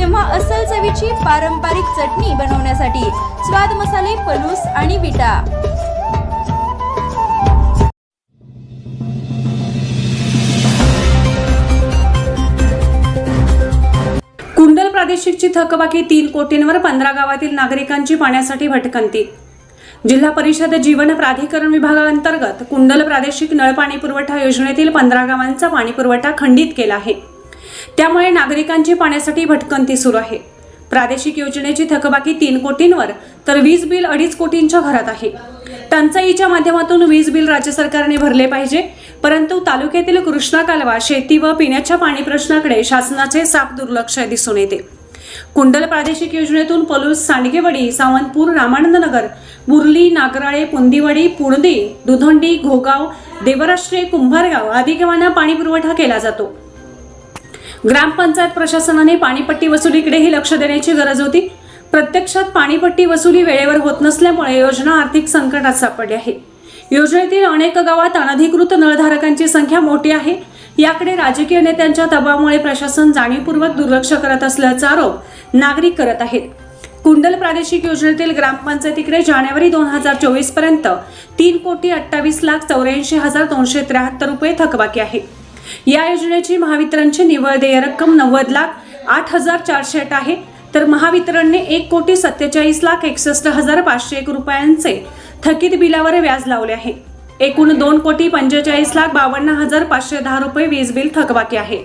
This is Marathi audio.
तेव्हा अस्सल चवीची पारंपरिक चटणी बनवण्यासाठी स्वाद मसाले पलूस आणि विटा. कुंडल प्रादेशिकची थकबाकी तीन कोटींवर पंधरा गावातील नागरिकांची पाण्यासाठी भटकंती. जिल्हा परिषद जीवन प्राधिकरण विभागाअंतर्गत कुंडल प्रादेशिक नळपाणी पुरवठा योजनेतील पंधरा गावांचा पाणीपुरवठा खंडित केला आहे. त्यामुळे नागरिकांची पाण्यासाठी भटकंती सुरू आहे. प्रादेशिक योजनेची थकबाकी तीन कोटींवर तर वीज बिल अडीच कोटींच्या घरात आहे. टंचाईच्या माध्यमातून वीज बिल राज्य सरकारने भरले पाहिजे परंतु तालुक्यातील कृष्णा कालवा शेती व पिण्याच्या पाणी प्रश्नाकडे शासनाचे साफ दुर्लक्ष दिसून येते. कुंडल प्रादेशिक योजनेतून पलूस सांडगेवाडी सावंतपूर रामानंदनगर बुर्ली नागराळे पुंदीवाडी पुणदी दुधंडी घोगाव देवराष्ट्रे कुंभारगाव आदी गावांना पाणी पुरवठा केला जातो. ग्रामपंचायत प्रशासनाने पाणीपट्टी वसुलीकडेही लक्ष देण्याची गरज होती. प्रत्यक्षात पाणीपट्टी वसुली वेळेवर होत नसल्यामुळे योजना आर्थिक संकटात सापडली आहे. योजनेतील अनेक गावात अनधिकृत नळधारकांची संख्या मोठी आहे. याकडे राजकीय नेत्यांच्या दबावामुळे प्रशासन जाणीवपूर्वक दुर्लक्ष करत असल्याचा आरोप नागरिक करत आहेत. कुंडल प्रादेशिक योजनेतील ग्रामपंचायतीकडे जानेवारी दोन हजार चोवीसपर्यंत तीन कोटी अठ्ठावीस लाख चौऱ्याऐंशी हजार दोनशे त्र्याहत्तर रुपये थकबाकी आहे. या योजनेची महावितरणची निव्वळ देय रक्कम नव्वद लाख आठ हजार चारशे आठ आहे. तर महावितरणने एक कोटी सत्तेचाळीस लाख एकसष्ट हजार पाचशे एक रुपयांचे थकीत बिलावर व्याज लावले आहे. एकूण दोन कोटी पंचेचाळीस लाख बावन्न हजार पाचशे दहा रुपये वीज बिल थकबाकी आहे.